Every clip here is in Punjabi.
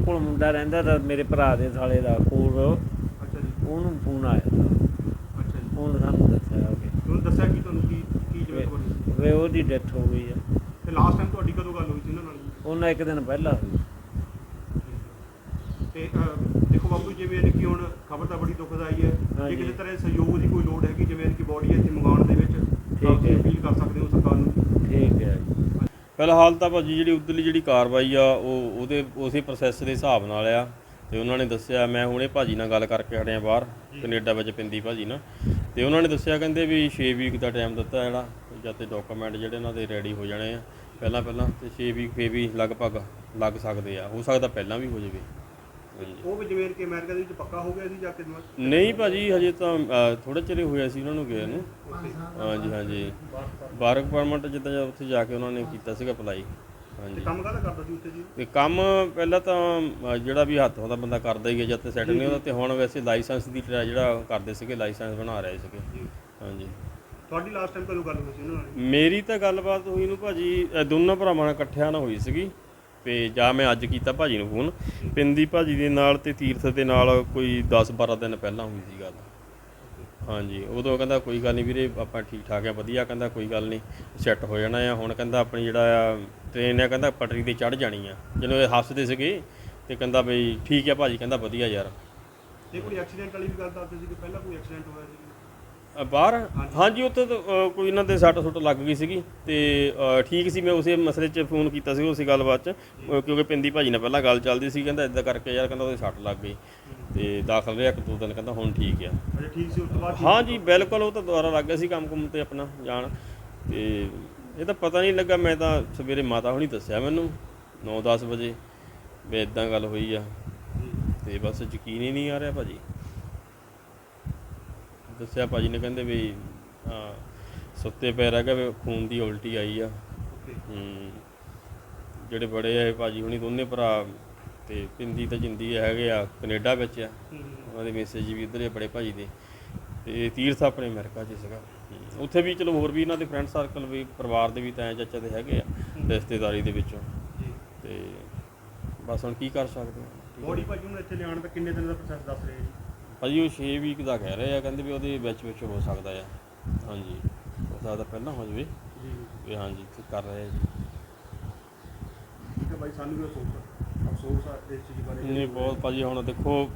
ਕੋਲ ਮੁੰਡਾ ਰਹਿੰਦਾ ਤਾਂ ਮੇਰੇ ਭਰਾ ਦੇ ਸਾਲੇ ਦਾ ਕੋਲ ਅੱਛਾ ਜੀ ਉਹਨੂੰ ਫੋਨ ਆਇਆ ਤਾ। ਅੱਛਾ ਜੀ ਉਹਨੇ ਸਾਨੂੰ ਦੱਸਿਆ ਕਿ ਤੁਹਾਨੂੰ ਦੱਸਿਆ ਕਿ ਤੁਹਾਨੂੰ ਕੀ ਕੀ ਜਿਵੇਂ ਤੁਹਾਡੀ ਵੇ ਉਹਦੀ ਡੈਥ ਹੋ ਗਈ ਆ ਤੇ ਲਾਸਟ ਟਾਈਮ ਤੁਹਾਡੀ ਕਦੋਂ ਗੱਲ ਹੋਈ ਸੀ ਇਹਨਾਂ ਨਾਲ ਜੀ? ਉਹਨਾਂ ਇੱਕ ਦਿਨ ਪਹਿਲਾਂ ਹੋਈ ਤੇ ਅਹ, ਦੇਖੋ ਬਾਬੂ ਜਿਵੇਂ ਇਹ ਕਿ ਹੁਣ ਖਬਰ ਤਾਂ ਬੜੀ ਦੁਖਦਾਈ ਹੈ ਜੇ ਹਾਂਜੀ। ਕਿਸੇ ਤਰ੍ਹਾਂ ਦੇ ਸਹਿਯੋਗ ਦੀ ਕੋਈ ਲੋੜ ਹੈਗੀ ਜਿਵੇਂ ਕਿ ਬੋਡੀ ਇੱਥੇ ਮੰਗਾਉਣ ਦੇ ਵਿੱਚ ਠੀਕ ਹੈ। ਅਪੀਲ ਕਰ ਸਕਦੇ ਹੋ ਫਿਲਹਾਲ ਤਾਂ ਭਾਜੀ ਜਿਹੜੀ ਉਧਰਲੀ ਜਿਹੜੀ ਕਾਰਵਾਈ ਆ ਉਹ ਉਹਦੇ ਉਸੇ ਪ੍ਰੋਸੈਸ ਦੇ ਹਿਸਾਬ ਨਾਲ ਆ। ਤੇ ਉਹਨਾਂ ਨੇ ਦੱਸਿਆ ਮੈਂ ਹੁਣੇ ਭਾਜੀ ਨਾਲ ਗੱਲ ਕਰਕੇ ਹਟਿਆ ਬਾਹਰ ਕੈਨੇਡਾ ਵਿੱਚ ਪਿੰਦੀ ਭਾਜੀ ਨਾਲ ਤੇ ਉਹਨਾਂ ਨੇ ਦੱਸਿਆ ਕਹਿੰਦੇ ਵੀ 6 ਵੀਕ ਦਾ ਟਾਈਮ ਦਿੱਤਾ ਜਿਹੜਾ ਜਦ ਤੇ ਡਾਕੂਮੈਂਟ ਜਿਹੜੇ ਇਹਨਾਂ ਦੇ ਰੈਡੀ ਹੋ ਜਾਣੇ ਆ ਪਹਿਲਾਂ ਪਹਿਲਾਂ ਤੇ 6 ਵੀਕ ਫੇ ਵੀ ਲਗਭਗ ਲੱਗ ਸਕਦੇ ਆ। ਹੋ ਸਕਦਾ ਪਹਿਲਾਂ ਵੀ ਹੋ ਜਾਵੇ। ਉਹ ਵੀ ਜਿਵੇਂ ਕਿ ਅਮਰੀਕਾ ਦੇ ਵਿੱਚ ਪੱਕਾ ਹੋ ਗਿਆ ਸੀ ਜਾਂ ਕਿਦੋਂ ਨਹੀਂ ਭਾਜੀ ਹਜੇ ਤਾਂ ਥੋੜੇ ਚਿਰ ਹੋਇਆ ਸੀ ਉਹਨਾਂ ਨੂੰ ਗਏ ਨੂੰ। ਹਾਂਜੀ ਹਾਂਜੀ ਬਾਰਕ ਪਰਮਿਟ ਜਿੱਦਾਂ ਜਾਂ ਉੱਥੇ ਜਾ ਕੇ ਉਹਨਾਂ ਨੇ ਕੀਤਾ ਸੀਗਾ ਅਪਲਾਈ। ਹਾਂਜੀ। ਕੰਮ ਕਾਹਦਾ ਕਰਦਾ ਸੀ ਉੱਥੇ ਜੀ? ਤੇ ਕੰਮ ਪਹਿਲਾਂ ਤਾਂ ਜਿਹੜਾ ਵੀ ਹੱਥ ਉਹਦਾ ਬੰਦਾ ਕਰਦਾ ਹੀ ਹੈ ਜਦ ਤੇ ਸੈਟ ਨਹੀਂ ਹੁੰਦਾ ਤੇ ਹੁਣ ਵੈਸੇ ਲਾਇਸੈਂਸ ਦੀ ਜਿਹੜਾ ਕਰਦੇ ਸੀਗੇ ਲਾਇਸੈਂਸ ਬਣਾ ਰਹੇ ਸੀਗੇ। ਹਾਂਜੀ। ਤੁਹਾਡੀ ਲਾਸਟ ਟਾਈਮ ਕਦੋਂ ਗੱਲ ਹੋਈ ਸੀ ਉਹਨਾਂ ਨਾਲ? ਮੇਰੀ ਤਾਂ ਗੱਲਬਾਤ ਹੋਈ ਨੂੰ ਭਾਜੀ ਦੋਨਾਂ ਭਰਾਵਾਂ ਨਾਲ ਇਕੱਠਿਆਂ ਨਾਲ ਹੋਈ ਸੀਗੀ। ਤੇ ਜਾਂ ਮੈਂ ਅੱਜ ਕੀਤਾ ਭਾਜੀ ਨੂੰ ਫੋਨ, ਪਿੰਦੀ ਭਾਜੀ ਦੇ ਨਾਲ ਤੇ ਤੀਰਥ ਦੇ ਨਾਲ ਕੋਈ 10 12 ਦਿਨ ਪਹਿਲਾਂ ਹੋਈ ਸੀ ਗੱਲ। ਹਾਂਜੀ, ਉਦੋਂ ਕਹਿੰਦਾ ਕੋਈ ਗੱਲ ਨਹੀਂ ਵੀਰੇ, ਆਪਾਂ ਠੀਕ ਠਾਕ ਆ, ਵਧੀਆ ਕਹਿੰਦਾ ਕੋਈ ਗੱਲ ਨਹੀਂ ਸੈੱਟ ਹੋ ਜਾਣਾ ਆ। ਹੁਣ ਕਹਿੰਦਾ ਆਪਣੀ ਜਿਹੜਾ ਆ ਟ੍ਰੇਨ ਆ, ਕਹਿੰਦਾ ਪਟਰੀ ਤੇ ਚੜ ਜਾਣੀ ਆ। ਜਦੋਂ ਇਹ ਹੱਸਦੇ ਸੀਗੇ ਤੇ ਕਹਿੰਦਾ ਬਈ ਠੀਕ ਆ ਭਾਜੀ, ਕਹਿੰਦਾ ਵਧੀਆ ਯਾਰ। ਤੇ ਕੋਈ ਐਕਸੀਡੈਂਟ ਵਾਲੀ ਵੀ ਗੱਲ ਦੱਸਦੇ ਸੀ ਕਿ ਪਹਿਲਾਂ ਕੋਈ ਐਕਸੀਡੈਂਟ ਹੋਇਆ ਸੀ ਅ, ਬਾਹਰ? ਹਾਂਜੀ ਉੱਥੇ ਤਾਂ ਅ, ਕੋਈ ਇਹਨਾਂ ਦੇ ਸੱਟ ਸੁੱਟ ਲੱਗ ਗਈ ਸੀਗੀ ਤੇ ਅ, ਠੀਕ ਸੀ। ਮੈਂ ਉਸੇ ਮਸਲੇ 'ਚ ਫੋਨ ਕੀਤਾ ਸੀ ਉਸੇ ਗੱਲਬਾਤ 'ਚ ਅ, ਕਿਉਂਕਿ ਪਿੰਦੀ ਭਾਜੀ ਨਾਲ ਪਹਿਲਾਂ ਗੱਲ ਚੱਲਦੀ ਸੀ ਕਹਿੰਦਾ ਇਦਾਂ ਕਰਕੇ ਯਾਰ ਕਹਿੰਦਾ ਉਹਦੇ ਸੱਟ ਲੱਗ ਗਈ ਤੇ ਦਾਖਲ ਰਿਹਾ ਇੱਕ ਦੋ ਦਿਨ ਕਹਿੰਦਾ ਹੁਣ ਠੀਕ ਆ। ਅਜੇ ਠੀਕ ਸੀ ਉਸ ਤੋਂ ਬਾਅਦ ਠੀਕ ਹਾਂਜੀ ਬਿਲਕੁਲ ਉਹ ਤਾਂ ਦੁਬਾਰਾ ਲੱਗ ਗਿਆ ਸੀ ਕੰਮ ਕੁੰਮ ਤੇ ਆਪਣਾ ਜਾਣ। ਤੇ ਇਹ ਤਾਂ ਪਤਾ ਨਹੀਂ ਲੱਗਾ ਮੈਂ ਤਾਂ ਸਵੇਰੇ ਮਾਤਾ ਹੁਣੀ ਦੱਸਿਆ ਮੈਨੂੰ 9-10 ਵਜੇ ਵੀ ਇਦਾਂ ਗੱਲ ਹੋਈ ਆ। ਤੇ ਬਸ ਯਕੀਨ ਹੀ ਨਹੀਂ ਆ ਰਿਹਾ ਭਾਜੀ। ਦੱਸਿਆ ਭਾਜੀ ਨੇ ਕਹਿੰਦੇ ਵੀ ਹਾਂ ਸੁੱਤੇ ਪੈ ਰਹਿ ਵੀ ਖੂਨ ਦੀ ਉਲਟੀ ਆਈ ਆ। ਹੂੰ ਜਿਹੜੇ ਬੜੇ ਆ ਇਹ ਭਾਜੀ ਹੁਣੀ ਦੋਨੇ ਭਰਾ ਤੇ ਪਿੰਦੀ ਤੇ ਜਿੰਦੀ ਹੈਗੇ ਆ ਕੈਨੇਡਾ ਵਿੱਚ ਆ। ਉਹਨਾਂ ਦੇ ਮੈਸੇਜ ਵੀ ਇੱਧਰ ਹੀ ਆ ਬੜੇ ਭਾਜੀ ਦੇ। ਤੇ ਤੀਰਥ ਆਪਣੇ ਅਮਰੀਕਾ 'ਚ ਸੀਗਾ। ਹੂੰ। ਉੱਥੇ ਵੀ ਚਲੋ ਹੋਰ ਵੀ ਇਹਨਾਂ ਦੇ ਫਰੈਂਡ ਸਰਕਲ ਵੀ ਪਰਿਵਾਰ ਦੇ ਵੀ ਤਾਂ ਚਾਚਾ ਦੇ ਹੈਗੇ ਆ ਰਿਸ਼ਤੇਦਾਰੀ ਦੇ ਵਿੱਚੋਂ। ਤੇ ਬਸ ਹੁਣ ਕੀ ਕਰ ਸਕਦੇ ਆ। ਬੋਡੀ ਭਾਜੀ ਨੂੰ ਇੱਥੇ ਲਿਆਉਣ ਦਾ ਕਿੰਨੇ ਦਿਨ ਦਾ ਪ੍ਰੋਸੈਸ ਦੱਸ ਰਹੇ ਜੀ? ਭਾਜੀ ਉਹ 6 ਵੀਕ ਦਾ ਕਹਿ ਰਹੇ ਆ ਕਹਿੰਦੇ ਵੀ ਉਹਦੇ ਵਿੱਚ ਵਿੱਚ ਹੋ ਸਕਦਾ ਆ। ਹਾਂਜੀ ਹੋ ਸਕਦਾ ਪਹਿਲਾਂ ਹੋ ਜਾਵੇ। ਜੀ। ਵੀ ਹਾਂਜੀ ਤੇ ਕਰ ਰਹੇ ਆ ਜੀ। ਠੀਕ ਹੈ ਭਾਈ ਸਾਨੂੰ ਵੀ ਅਫਸੋਸ ਆ। ਅਫਸੋਸ ਆ ਇਸ ਚੀਜ਼ ਬਾਰੇ। ਨਹੀਂ ਬਹੁਤ ਭਾਜੀ ਹੁਣ ਦੇਖੋ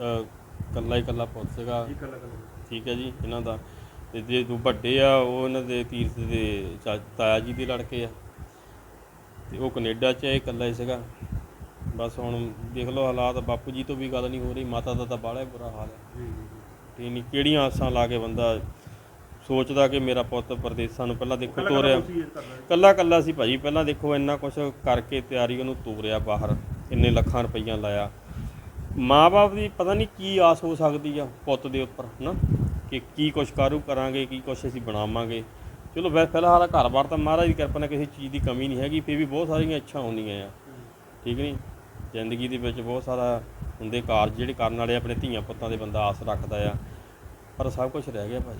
ਅ, ਕੱਲਾ ਹੀ ਕੱਲਾ ਪੁੱਤ ਸੀਗਾ। ਜੀ ਕੱਲਾ ਕੱਲਾ ਠੀਕ ਹੈ ਜੀ ਇਹਨਾਂ ਦਾ। ਤੇ ਜੇ ਦੋ ਵੱਡੇ ਆ ਉਹ ਇਹਨਾਂ ਦੇ ਤੀਰਥ ਦੇ ਤਾਇਆ ਜੀ ਦੇ ਲੜਕੇ ਆ। ਤੇ ਉਹ ਕੈਨੇਡਾ 'ਚ ਇਹ ਇਕੱਲਾ ਹੀ ਸੀਗਾ। ਬਸ ਹੁਣ ਦੇਖ ਲਓ ਹਾਲਾਤ ਬਾਪੂ ਜੀ ਤੋਂ ਵੀ ਗੱਲ ਨਹੀਂ ਹੋ ਰਹੀ ਮਾਤਾ ਦਾ ਤਾਂ ਬਾਹਲਾ ਹੀ ਬੁਰਾ ਹਾਲ ਹੈ। ਤੇ ਨਹੀਂ ਕਿਹੜੀਆਂ ਆਸਾਂ ਲਾ ਕੇ ਬੰਦਾ ਸੋਚਦਾ ਕਿ ਮੇਰਾ ਪੁੱਤ ਪਰਦੇਸਾਂ ਨੂੰ ਪਹਿਲਾਂ ਦੇਖੋ ਤੋਰਿਆ। ਕੱਲਾ ਕੱਲਾ ਸੀ ਭਾਜੀ ਪਹਿਲਾਂ ਦੇਖੋ ਇੰਨਾ ਕੁਝ ਕਰਕੇ ਤਿਆਰੀ ਉਹਨੂੰ ਤੋਰਿਆ ਬਾਹਰ ਇੰਨੇ ਲੱਖਾਂ ਰੁਪਈਆ ਲਾਇਆ। ਮਾਪੇ ਦੀ ਪਤਾ ਨਹੀਂ ਕੀ ਆਸ ਹੋ ਸਕਦੀ ਆ ਪੁੱਤ ਦੇ ਉੱਪਰ ਹਨਾ? ਕਿ ਕੀ ਕੁਛ ਕਾਰੂ ਕਰਾਂਗੇ ਕੀ ਕੁਛ ਅਸੀਂ ਬਣਾਵਾਂਗੇ। ਚਲੋ ਵੈ ਫਿਲਹਾਲ ਘਰ-ਬਾਰ ਤਾਂ ਮਹਾਰਾਜ ਦੀ ਕਿਰਪਾ ਨਾਲ ਕਿਸੇ ਚੀਜ਼ ਦੀ ਕਮੀ ਨਹੀਂ ਹੈਗੀ ਫਿਰ ਵੀ ਬਹੁਤ ਸਾਰੀਆਂ ਇੱਛਾ ਹੁੰਦੀਆਂ ਆ। ਠੀਕ ਨਹੀਂ ਜ਼ਿੰਦਗੀ ਦੇ ਵਿੱਚ ਬਹੁਤ ਸਾਰਾ ਹੁੰਦੇ ਕਾਰਜ ਜਿਹੜੇ ਕਰਨ ਵਾਲੇ ਆਪਣੇ ਧੀਆਂ ਪੁੱਤਾਂ ਦੇ ਬੰਦਾ ਆਸ ਰੱਖਦਾ ਆ। ਪਰ ਸਭ ਕੁਝ ਰਹਿ ਗਿਆ ਭਾਜੀ।